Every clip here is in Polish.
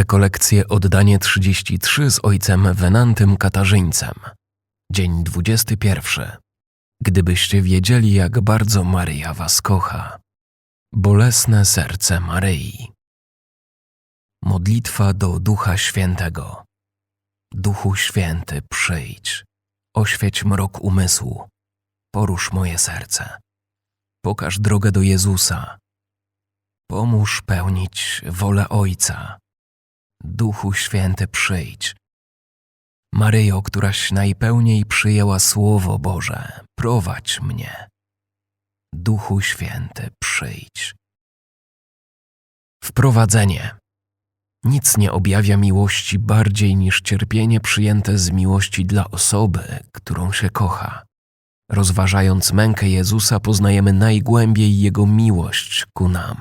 Rekolekcje oddanie 33 z ojcem Wenantym Katarzyńcem. Dzień 21. Gdybyście wiedzieli, jak bardzo Maryja was kocha. Bolesne serce Maryi. Modlitwa do Ducha Świętego. Duchu Święty, przyjdź. Oświeć mrok umysłu. Porusz moje serce. Pokaż drogę do Jezusa. Pomóż pełnić wolę Ojca. Duchu Święty, przyjdź. Maryjo, któraś najpełniej przyjęła Słowo Boże, prowadź mnie. Duchu Święty, przyjdź. Wprowadzenie. Nic nie objawia miłości bardziej niż cierpienie przyjęte z miłości dla osoby, którą się kocha. Rozważając mękę Jezusa, poznajemy najgłębiej Jego miłość ku nam.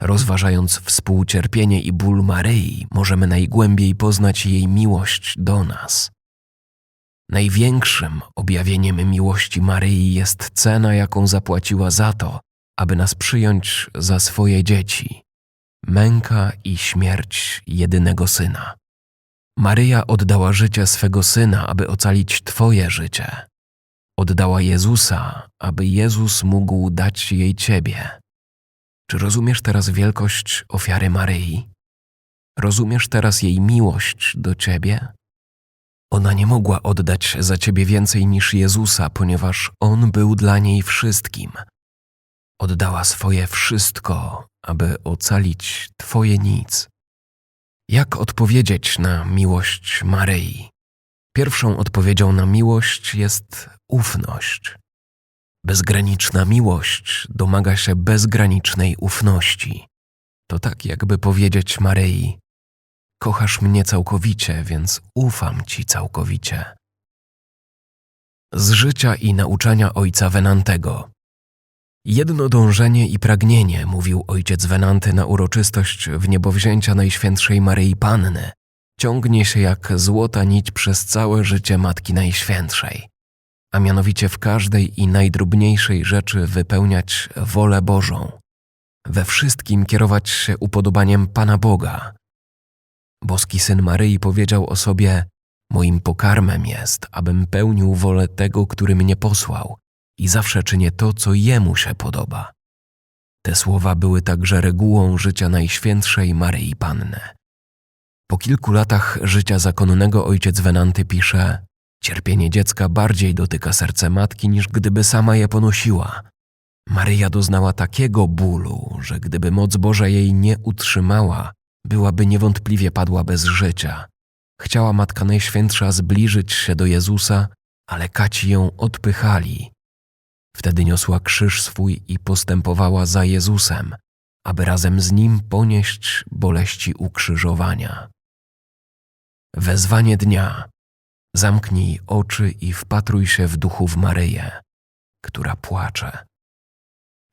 Rozważając współcierpienie i ból Maryi, możemy najgłębiej poznać jej miłość do nas. Największym objawieniem miłości Maryi jest cena, jaką zapłaciła za to, aby nas przyjąć za swoje dzieci męka i śmierć jedynego syna. Maryja oddała życie swego syna, aby ocalić Twoje życie. Oddała Jezusa, aby Jezus mógł dać jej Ciebie. Czy rozumiesz teraz wielkość ofiary Maryi? Rozumiesz teraz jej miłość do Ciebie? Ona nie mogła oddać za Ciebie więcej niż Jezusa, ponieważ On był dla niej wszystkim. Oddała swoje wszystko, aby ocalić Twoje nic. Jak odpowiedzieć na miłość Maryi? Pierwszą odpowiedzią na miłość jest ufność. Bezgraniczna miłość domaga się bezgranicznej ufności. To tak, jakby powiedzieć Maryi: Kochasz mnie całkowicie, więc ufam ci całkowicie. Z życia i nauczania ojca Wenantego. Jedno dążenie i pragnienie, mówił ojciec Wenanty na uroczystość w niebowzięcia Najświętszej Maryi Panny, ciągnie się jak złota nić przez całe życie Matki Najświętszej, a mianowicie w każdej i najdrobniejszej rzeczy wypełniać wolę Bożą, we wszystkim kierować się upodobaniem Pana Boga. Boski Syn Maryi powiedział o sobie: Moim pokarmem jest, abym pełnił wolę tego, który mnie posłał i zawsze czynię to, co Jemu się podoba. Te słowa były także regułą życia Najświętszej Maryi Panny. Po kilku latach życia zakonnego ojciec Wenanty pisze: Cierpienie dziecka bardziej dotyka serce matki, niż gdyby sama je ponosiła. Maryja doznała takiego bólu, że gdyby moc Boża jej nie utrzymała, byłaby niewątpliwie padła bez życia. Chciała Matka Najświętsza zbliżyć się do Jezusa, ale kaci ją odpychali. Wtedy niosła krzyż swój i postępowała za Jezusem, aby razem z nim ponieść boleści ukrzyżowania. Wezwanie dnia. Zamknij oczy i wpatruj się w duchu w Maryję, która płacze.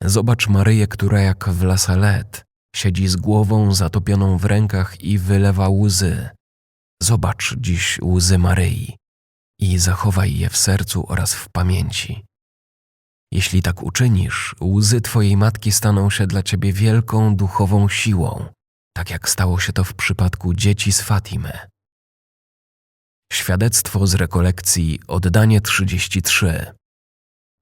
Zobacz Maryję, która jak w lasalet siedzi z głową zatopioną w rękach i wylewa łzy. Zobacz dziś łzy Maryi i zachowaj je w sercu oraz w pamięci. Jeśli tak uczynisz, łzy Twojej matki staną się dla Ciebie wielką duchową siłą, tak jak stało się to w przypadku dzieci z Fatimy. Świadectwo z rekolekcji Oddanie 33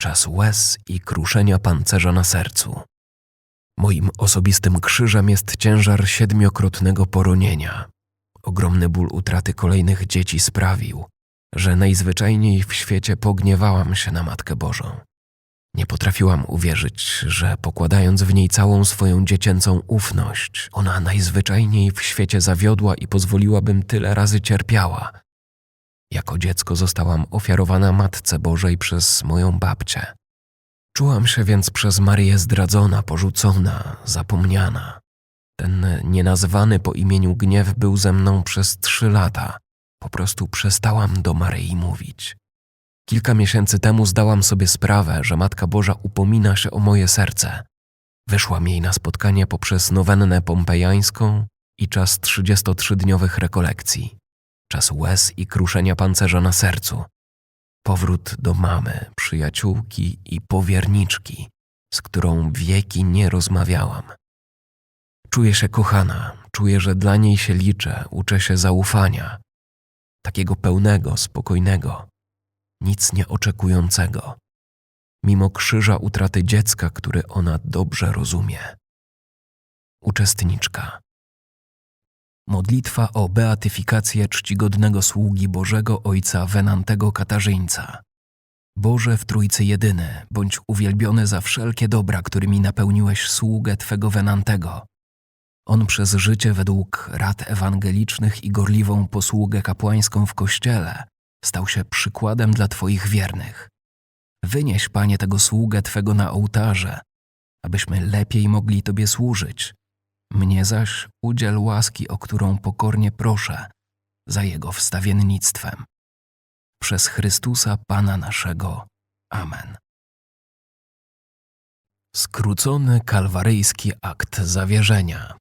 Czas łez i kruszenia pancerza na sercu. Moim osobistym krzyżem jest ciężar siedmiokrotnego poronienia. Ogromny ból utraty kolejnych dzieci sprawił, że najzwyczajniej w świecie pogniewałam się na Matkę Bożą. Nie potrafiłam uwierzyć, że pokładając w niej całą swoją dziecięcą ufność, ona najzwyczajniej w świecie zawiodła i pozwoliłabym tyle razy cierpiała. Jako dziecko zostałam ofiarowana Matce Bożej przez moją babcię. Czułam się więc przez Maryję zdradzona, porzucona, zapomniana. Ten nienazwany po imieniu gniew był ze mną przez trzy lata. Po prostu przestałam do Maryi mówić. Kilka miesięcy temu zdałam sobie sprawę, że Matka Boża upomina się o moje serce. Wyszłam jej na spotkanie poprzez nowennę pompejańską i czas 33-dniowych rekolekcji, czas łez i kruszenia pancerza na sercu, powrót do mamy, przyjaciółki i powierniczki, z którą wieki nie rozmawiałam. Czuję się kochana, czuję, że dla niej się liczę, uczę się zaufania, takiego pełnego, spokojnego, nic nie oczekującego, mimo krzyża utraty dziecka, który ona dobrze rozumie. Uczestniczka. Modlitwa o beatyfikację czcigodnego sługi Bożego Ojca Wenantego Katarzyńca. Boże w Trójcy Jedyny, bądź uwielbiony za wszelkie dobra, którymi napełniłeś sługę Twego Wenantego. On przez życie według rad ewangelicznych i gorliwą posługę kapłańską w Kościele stał się przykładem dla Twoich wiernych. Wynieś, Panie, tego sługę Twego na ołtarze, abyśmy lepiej mogli Tobie służyć. Mnie zaś udziel łaski, o którą pokornie proszę, za Jego wstawiennictwem. Przez Chrystusa Pana naszego. Amen. Skrócony kalwaryjski akt zawierzenia.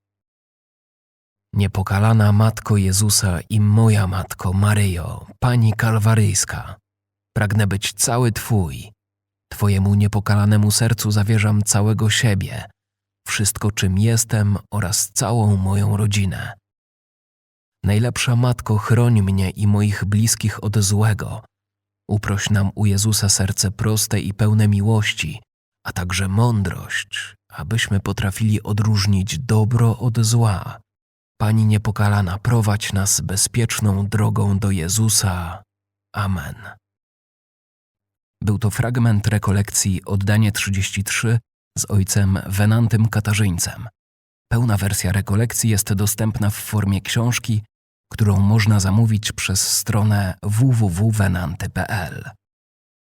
Niepokalana Matko Jezusa i moja Matko Maryjo, Pani Kalwaryjska, pragnę być cały Twój. Twojemu niepokalanemu sercu zawierzam całego siebie, wszystko czym jestem oraz całą moją rodzinę. Najlepsza Matko, chroń mnie i moich bliskich od złego. Uproś nam u Jezusa serce proste i pełne miłości, a także mądrość, abyśmy potrafili odróżnić dobro od zła. Pani niepokalana, prowadź nas bezpieczną drogą do Jezusa. Amen. Był to fragment rekolekcji Oddanie 33 z ojcem Wenantym Katarzyńcem. Pełna wersja rekolekcji jest dostępna w formie książki, którą można zamówić przez stronę www.wenanty.pl.